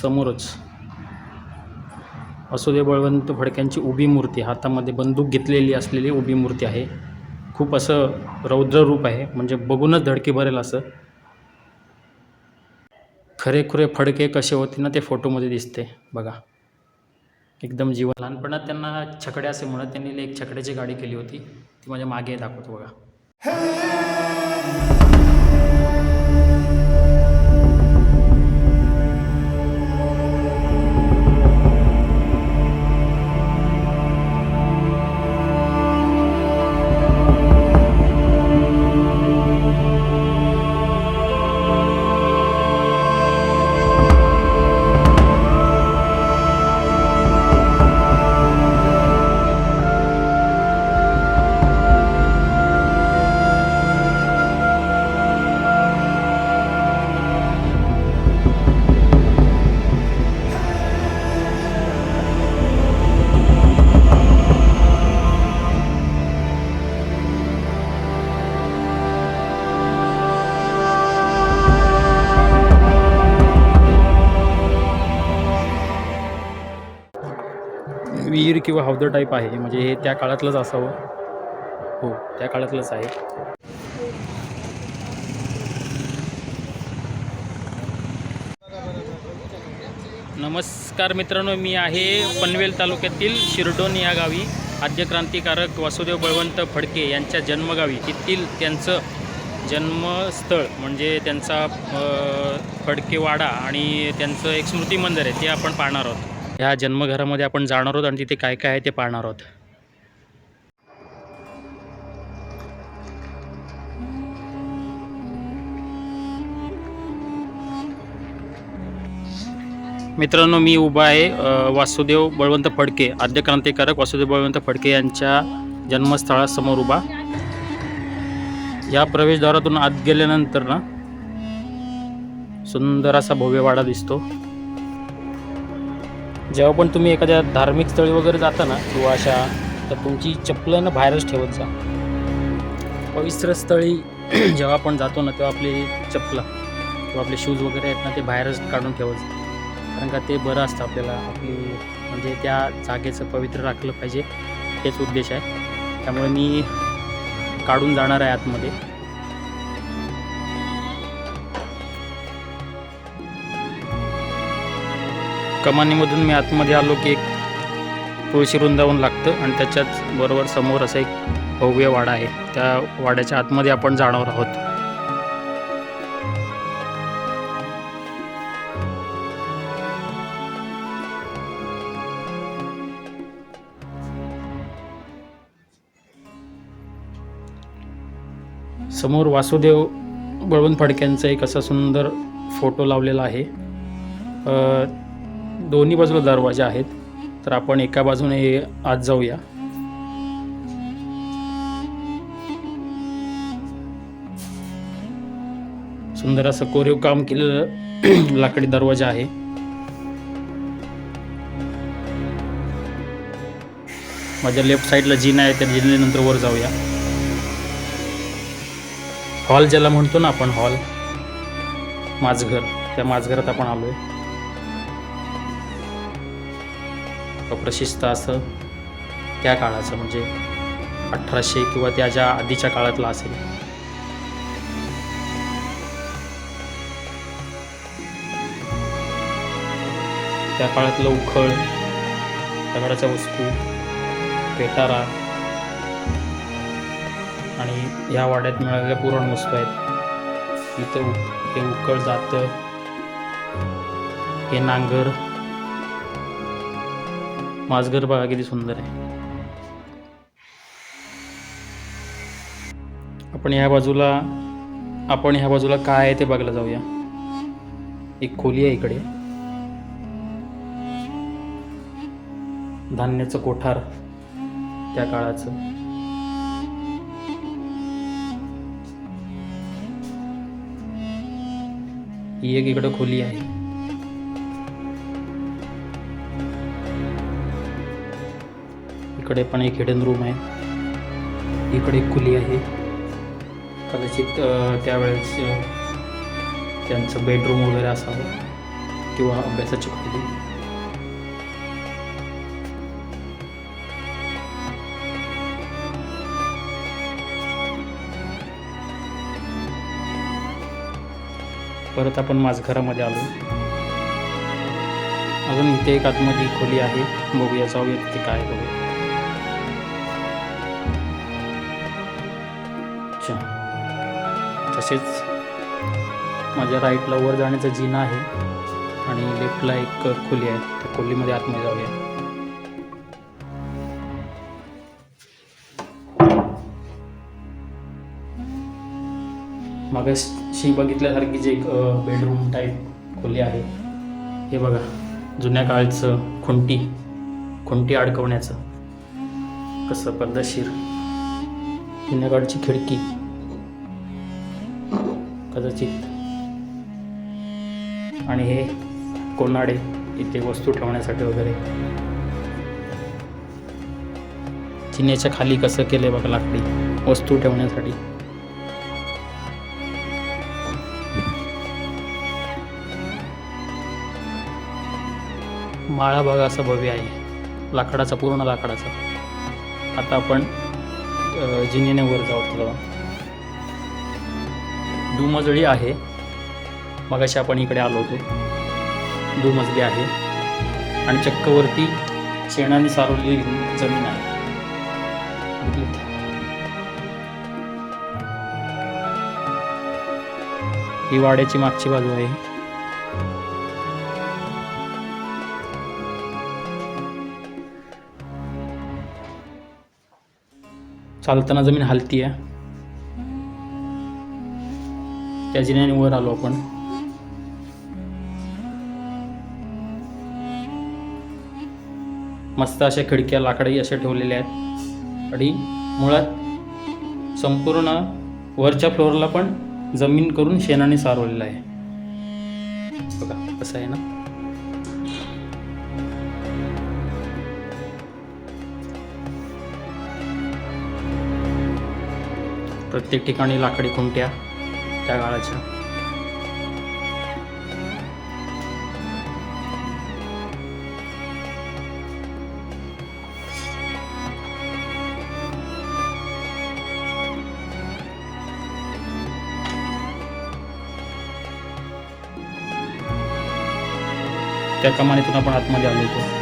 समोरच. असुदे बळवंत फडक्यांची उभी मूर्ती हातामध्ये बंदूक घेतलेली असलेली उभी मूर्ती आहे. खूप असं रौद्र रूप आहे म्हणजे बघूनच धडकी भरेल असं. खरेखुरे फडके कसे होते ना ते फोटोमध्ये दिसते बघा. एकदम जीवन. लहानपणात त्यांना छकडे असे म्हणत त्यांनी एक छकड्याची गाडी केली होती. ती माझ्या मागे दाखवतो बघा. विहीर किंवा हौद टाईप आहे. म्हणजे हे त्या काळातलंच असावं. हो त्या काळातलंच आहे. नमस्कार मित्रांनो मी आहे पनवेल तालुक्यातील शिरडोन या गावी. आद्य क्रांतिकारक वासुदेव बळवंत फडके यांच्या जन्मगावी. तेथील त्यांचं जन्मस्थळ म्हणजे त्यांचा फडकेवाडा आणि त्यांचं एक स्मृती मंदिर आहे ते आपण पाहणार आहोत. ह्या जन्मघरामध्ये आपण जाणार आहोत आणि तिथे काय काय आहे ते पाहणार आहोत. मित्रांनो मी उभा आहे वासुदेव बळवंत फडके आद्य क्रांतिकारक वासुदेव बळवंत फडके यांच्या जन्मस्थळासमोर उभा. या प्रवेशद्वारातून आत गेल्यानंतर ना सुंदर असा भव्य वाडा दिसतो. जेव्हा पण तुम्ही एखाद्या धार्मिक स्थळी वगैरे जाता ना किंवा अशा तर तुमची चप्पलं ना बाहेरच ठेवत जा. पवित्र स्थळी जेव्हा आपण जातो ना तेव्हा आपली चप्पला किंवा आपले शूज वगैरे आहेत ना ते बाहेरच काढून ठेवत जा. कारण का ते बरं असतं आपल्याला आपली म्हणजे त्या जागेचं पवित्र राखलं पाहिजे हेच उद्देश आहे. त्यामुळे मी काढून जाणार आहे आतमध्ये. कमानीमधून मी आतमध्ये आलो की एक तुळशी वृंदावन लागतं आणि त्याच्याच बरोबर समोर असं एक भव्य वाडा आहे. त्या वाड्याच्या आतमध्ये आपण जाणार आहोत. समोर वासुदेव बळवंत फडक्यांचा एक असा सुंदर फोटो लावलेला आहे. दोन्ही बाजूला दरवाजे आहेत. तर आपण एका बाजूने आत जाऊया. सुंदर असं कोरीव काम केलेलं लाकडी दरवाजा आहे. माझ्या लेफ्ट साईडला जिना आहे त्या जिन्यानंतर वर जाऊया. हॉल ज्याला म्हणतो ना आपण हॉल. माझघर त्या माझघरात आपण आलोय. प्रशिस्त असं त्या काळाचं म्हणजे अठराशे किंवा त्याच्या आधीच्या काळातलं असेल. त्या काळातलं उखळ दगडाच्या वस्तू पेटारा आणि या वाड्यात मिळालेल्या पुराण वस्तू आहेत. इथं ते हे उकळ जातं हे नांगर माझघर बघा किती सुंदर आहे. आपण ह्या बाजूला आपण ह्या बाजूला काय आहे ते बघायला जाऊया. एक खोली आहे इकडे. धान्याचं कोठार त्या काळाचं. ही एक इकडं खोली आहे. इकडे पण एक हिडन रूम आहे. इकडे एक आहे. कदाचित त्यावेळेस त्यांचं बेडरूम वगैरे असावं किंवा अभ्यासाची खोली. परत आपण माझघरामध्ये आलो. अजून इथे एक आतमध्ये खोली आहे. बघूया जाऊया तिथे काय बघूया तसेच माझ्या राईटला वर जाण्याचा जिना आहे आणि लेफ्टला एक खोली आहे. त्या खोलीमध्ये आतमध्ये जाऊया. मागाशी बघितल्यासारखी जे एक बेडरूम टाईप खोली आहे. हे बघा जुन्या काळचं खुंटी खुंटी अडकवण्याचं. कसं पद्धतशीर जुन्या काळची खिडकी. कदाचित. आणि हे कोणाडे इथे वस्तू ठेवण्यासाठी वगैरे. चिन्याच्या खाली कसं केलंय बघा लाकडी वस्तू ठेवण्यासाठी. माळा बघा असं भव्य आहे. लाकडाचा पूर्ण लाकडाचा. आता आपण जिन्याने वर जाऊ तुला दुमजळी आहे. मगाशी आपण इकडे आलो होतो. दुमजली आहे. आणि चक्कवरती शेणाने सारवलेली जमीन आहे. ही वाड्याची मागची बाजू आहे. चालताना जमीन हलती आहे त्या जिन्याने वर आलो आपण. मस्त अशा खिडक्या लाकडी अशा ठेवलेल्या आहेत. आणि मुळात संपूर्ण वरच्या फ्लोअरला पण जमीन करून शेणाने सारवलेलं आहे. बघा कसं आहे ना? प्रत्येक ठिकाणी लाकडी खुंट्या. त्या काळाच्या त्या कमानीतून आपण आतमध्ये आलो होतो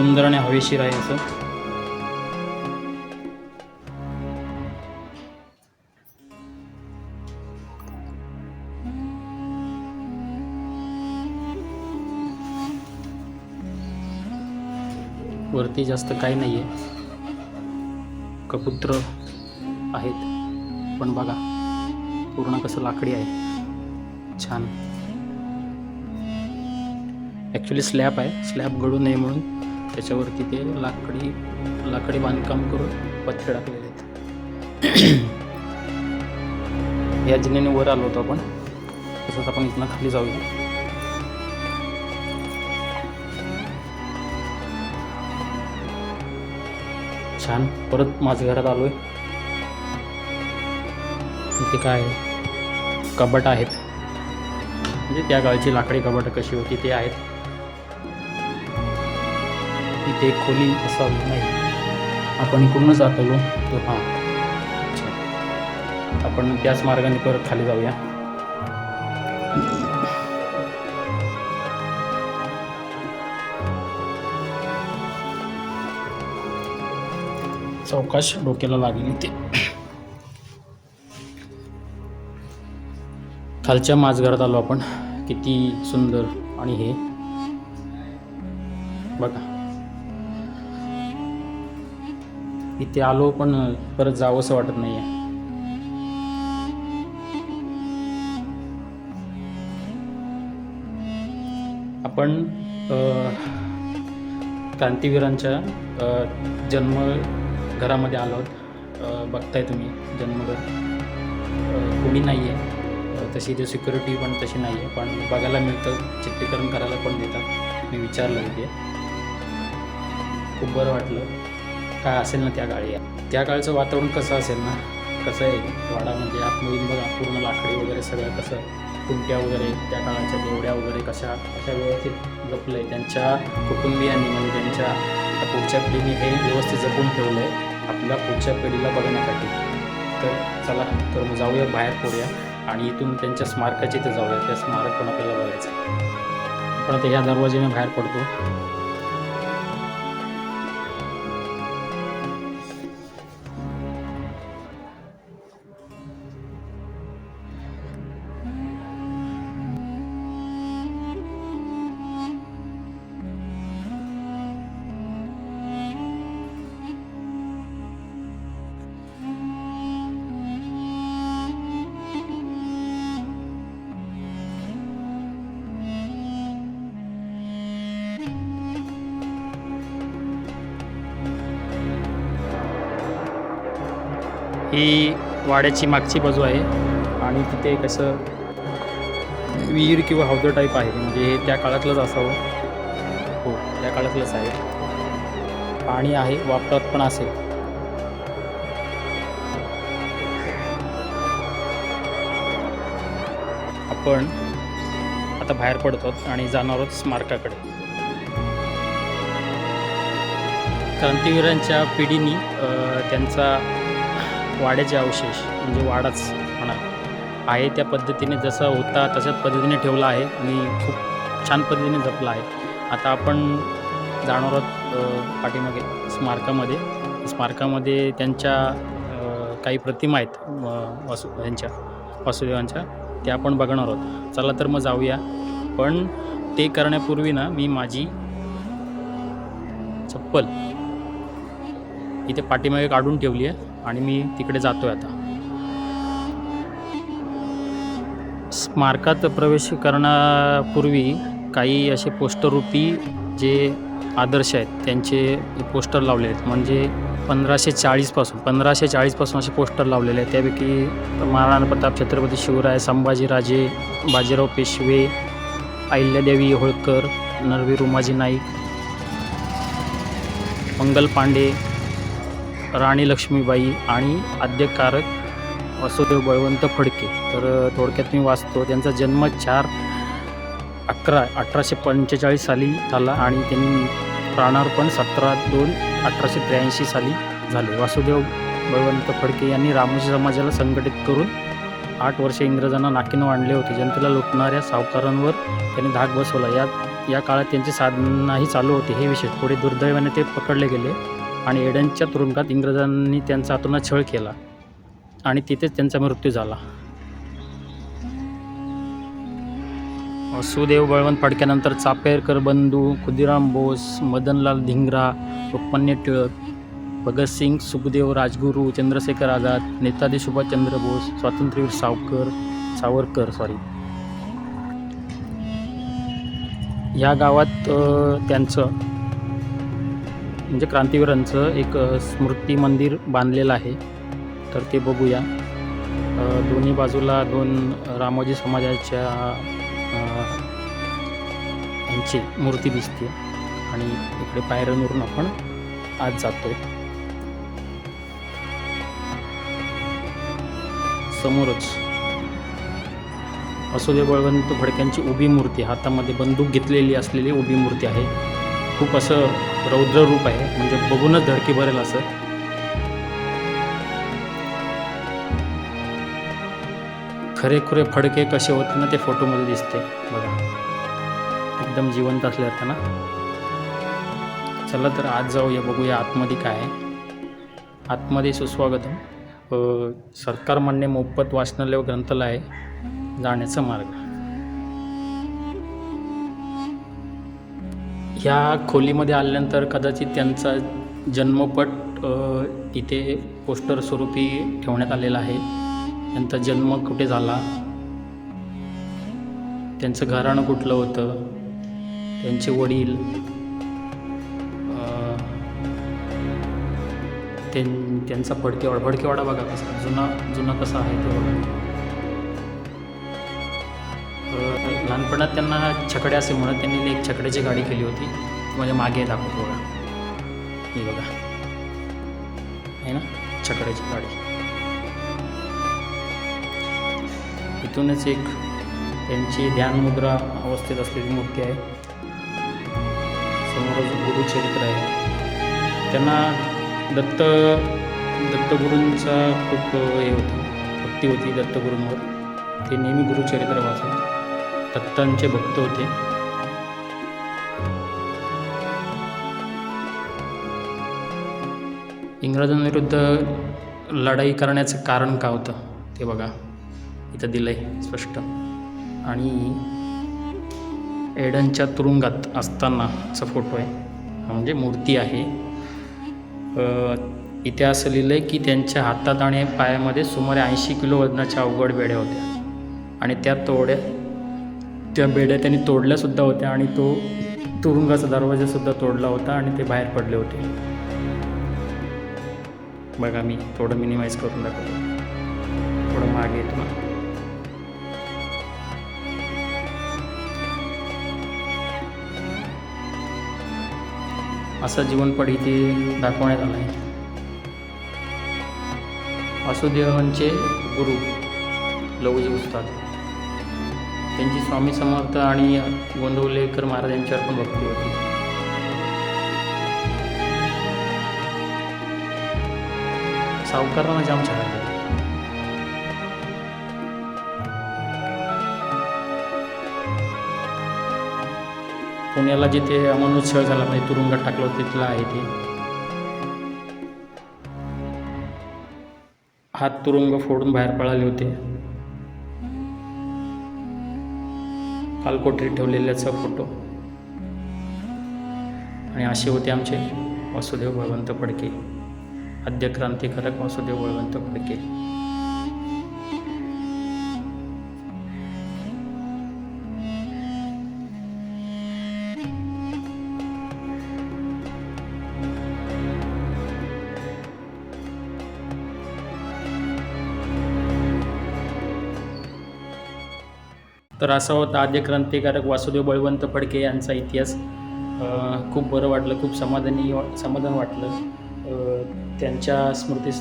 सुंदर आणि हवेशीर आहे असं. वरती जास्त काही नाही आहे कपुत्र आहेत. पण बघा पूर्ण कसं लाकडी आहे. छान. ॲक्च्युली स्लॅब आहे. स्लॅब गळू नये म्हणून त्याच्यावरती ते लाकडी लाकडी बांधकाम करून पत्रे टाकलेले आहेत. या जिन्याने वर आलो होतो आपण. तसंच आपण इथनं खाली जाऊया. छान. परत माझ्या घरात आलो आहे इथे काय आहे? आहेत? म्हणजे त्या काळची लाकडी कबट कशी होती ते आहेत. इथे खोली असावी नाही. आपण इकडूनच जात आलो तो हां. आपण त्याच मार्गाने परत खाली जाऊया. चौकाश डोक्याला लागली ते खालच्या माझघरात आलो आपण. किती सुंदर. आणि हे. बघा. इथे आलो पण परत जावंसं वाटत नाही आहे आपण क्रांतीवीरांच्या क्रांतिवीरांच्या जन्म घरामध्ये आलो आहोत. बघताय तुम्ही जन्मघर. कोणी नाही आहे तशी ते सिक्युरिटी पण तशी नाही आहे पण बघायला मिळतं. चित्रीकरण करायला पण देतात मी विचारलं तिथे. खूप बरं वाटलं. काय असेल ना त्या काळी. त्या काळचं वातावरण कसं असेल ना कसं आहे? वाडा म्हणजे आतमधून बघा पूर्ण लाकडी वगैरे सगळं कसं? कुंट्या वगैरे त्या काळाच्या देवड्या वगैरे कशा अशा व्यवस्थित जपलं आहे त्यांच्या कुटुंबियांनी म्हणजे त्यांच्या पुढच्या पिढीने हे व्यवस्थित जपून ठेवलं आहे आपल्या पुढच्या पिढीला बघण्यासाठी. तर चला तर मग जाऊया बाहेर पडूया आणि इथून त्यांच्या स्मारकाच्या इथे जाऊया. त्या स्मारक पण आपल्याला बघायचं पण आपण आता दरवाजेने बाहेर पडतो. ही वाड्याची मागची बाजू आहे. आणि तिथे कसं विहीर किंवा हौद टाईप आहे. म्हणजे हे त्या काळातलंच असावं. हो त्या काळातलंच आहे. पाणी आहे वापरात पण असेल. आपण आता बाहेर पडतो आणि जाणार आहोत स्मारकाकडे. क्रांतीवीरांच्या पिढीनी त्यांचा वाड्याचे अवशेष म्हणजे वाडाच म्हणा आहे त्या पद्धतीने जसा होता तशाच पद्धतीने ठेवला आहे आणि खूप छान पद्धतीने जपला आहे. आता आपण जाणार आहोत पाठीमागे स्मारकामध्ये. स्मारकामध्ये त्यांच्या काही प्रतिमा आहेत वासु यांच्या वासुदेवांच्या त्या आपण बघणार आहोत. चला तर मग जाऊया. पण ते करण्यापूर्वी ना मी माझी चप्पल इथे पाठीमागे काढून ठेवली आहे. आणि मी तिकडे जातो आहे आता. स्मारकात प्रवेश करण्यापूर्वी काही असे पोस्टररूपी जे आदर्श आहेत त्यांचे पोस्टर लावलेले आहेत. म्हणजे पंधराशे चाळीसपासून पंधराशे चाळीसपासून असे पोस्टर लावलेले आहेत. त्यापैकी महाराणा प्रताप छत्रपती शिवराय संभाजीराजे बाजीराव पेशवे अहिल्यादेवी होळकर नरवीर उमाजी नाईक मंगल पांडे राणी लक्ष्मीबाई आणि आद्यकारक वासुदेव बळवंत फडके. तर थोडक्यात मी वाचतो. त्यांचा जन्म चार अकरा अठराशे पंचेचाळीस साली झाला आणि त्यांनी प्राणार्पण सतरा दोन अठराशे त्र्याऐंशी साली झाले. वासुदेव बळवंत फडके यांनी रामोजी समाजाला संघटित करून आठ वर्षे इंग्रजांना नाकीनं आणले होते. जनतेला लुटणाऱ्या सावकारांवर त्यांनी धाक बसवला. या या काळात त्यांची साधनाही चालू होती. हे विशेष पुढे दुर्दैवाने ते पकडले गेले. आणि एडनच्या तुरुंगात इंग्रजांनी त्यांचा हातून छळ केला आणि तिथेच त्यांचा मृत्यू झाला. सुदेव बळवंत फडक्यानंतर चापेरकर बंधू खुदिराम बोस मदनलाल धिंगरा लोकमान्य टिळक भगतसिंग सुखदेव राजगुरू चंद्रशेखर आझाद नेताजी सुभाषचंद्र बोस स्वातंत्र्यवीर सावकर सावरकर सॉरी या गावात त्यांचं म्हणजे क्रांतीवीरांचं एक स्मृती मंदिर बांधलेलं आहे. तर ते बघूया. दोन्ही बाजूला दोन रामोजी समाजाच्या यांची मूर्ती दिसते. आणि इकडे पायऱ्यांवरून आपण आज जातो समोरच असुदे बळवंत फडक्यांची उभी मूर्ती हातामध्ये बंदूक घेतलेली असलेली उभी मूर्ती आहे. खूप असं रौद्र रूप आहे. म्हणजे बघूनच धडकी भरेल असं. खरेखुरे फडके कसे होते ना ते फोटोमध्ये दिसते बघा. एकदम जिवंत असल्यासारखं ना चला तर आज जाऊया बघूया आतमध्ये काय आहे. आतमध्ये सुस्वागतम. सरकार मान्य मोफत वाचनालय व ग्रंथालय जाण्याचा मार्ग. ह्या खोलीमध्ये आल्यानंतर कदाचित त्यांचा जन्मपट इथे पोस्टर स्वरूपी ठेवण्यात आलेला आहे. त्यांचा जन्म कुठे झाला? त्यांचं घराणं कुठलं होतं? त्यांचे वडील त्यां त्यांचा फडकेवाडा फडकेवाडा बघा कसा जुना जुना कसा आहे तो. लहानपणात त्यांना छकडे असे म्हणत त्यांनी एक छकड्याची गाडी केली होती. म्हणजे मागे दाखवतो बघा. हे बघा. आहे ना छकड्याची गाडी. इथूनच एक त्यांची ध्यानमुद्रा अवस्थेत असलेली मूर्ती आहे. समोरच गुरुचरित्र आहे. त्यांना दत्त दत्तगुरूंचा खूप हे होती. भक्ती होती दत्तगुरूंवर. ते नेहमी गुरुचरित्र वाचत. दत्तांचे भक्त होते. इंग्रजांविरुद्ध लढाई करण्याचं कारण का होतं? ते बघा. इथं दिलं आहे स्पष्ट. आणि एडनच्या तुरुंगात असतानाचा फोटो आहे. म्हणजे मूर्ती आहे. इथे असं लिहिलं आहे की त्यांच्या हातात आणि पायामध्ये सुमारे ऐंशी किलो वजनाच्या अवघड बेड्या होत्या. आणि त्या तोड्या त्या बेड्या त्यांनी तोडल्यासुद्धा होत्या आणि तो तुरुंगाचा दरवाजासुद्धा तोडला होता आणि ते बाहेर पडले होते. बघा मी थोडं मिनिमाइज करून दाखवतो. थोडं मागे येतो ना असा जीवनपट इथे दाखवण्यात आला आहे. वासुदेवांचे गुरु लवजी उस्ताद. त्यांची स्वामी समर्थ आणि गोंदवलेकर महाराज यांच्यावर पण भक्ती होती. सावकारांना जाम छान पुण्याला जिथे अमानुष्य झाला म्हणजे तुरुंगात टाकलं होतं तिथलं आहे ते. हात तुरुंग फोडून बाहेर पळाले होते. कालकोठरीत ठेवलेल्याचा फोटो. आणि असे होते आमचे वासुदेव बळवंत फडके. आद्य क्रांतिकारक वासुदेव बळवंत फडके. तर असा होता. आद्य क्रांतिकारक वासुदेव बळवंत फडके यांचा इतिहास खूप बरं वाटलं खूप समाधानी वा- समाधान वाटलं. त्यांच्या स्मृती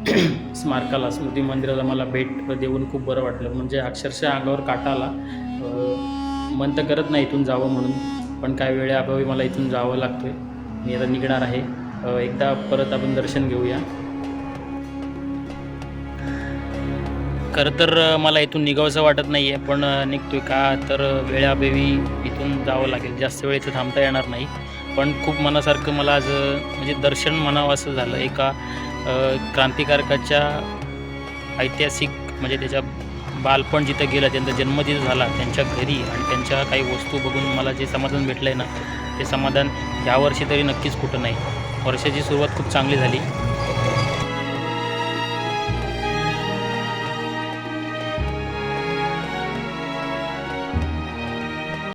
स्मारकाला स्मृती मंदिराला मला भेट देऊन खूप बरं वाटलं. म्हणजे अक्षरशः अंगावर काटा आला. मन तर करत नाही इथून जावं म्हणून पण काय वेळेअभावी मला इथून जावं लागतं आहे मी आता निघणार आहे. एकदा परत आपण दर्शन घेऊया. खरं तर मला इथून निघावंसं वाटत नाही आहे पण निघतोय का? तर वेळाबेवी वेळाभेवी इथून जावं लागेल. जास्त वेळ इथं थांबता येणार नाही. पण खूप मनासारखं मला आज म्हणजे दर्शन म्हणावं असं झालं. एका क्रांतिकारकाच्या ऐतिहासिक म्हणजे त्याच्या बालपण जिथं गेलं त्यांचा जन्म जिथं झाला त्यांच्या घरी आणि त्यांच्या काही वस्तू बघून मला जे समाधान भेटलं आहे ना ते समाधान ह्या वर्षी तरी नक्कीच कुठं नाही. वर्षाची सुरुवात खूप चांगली झाली.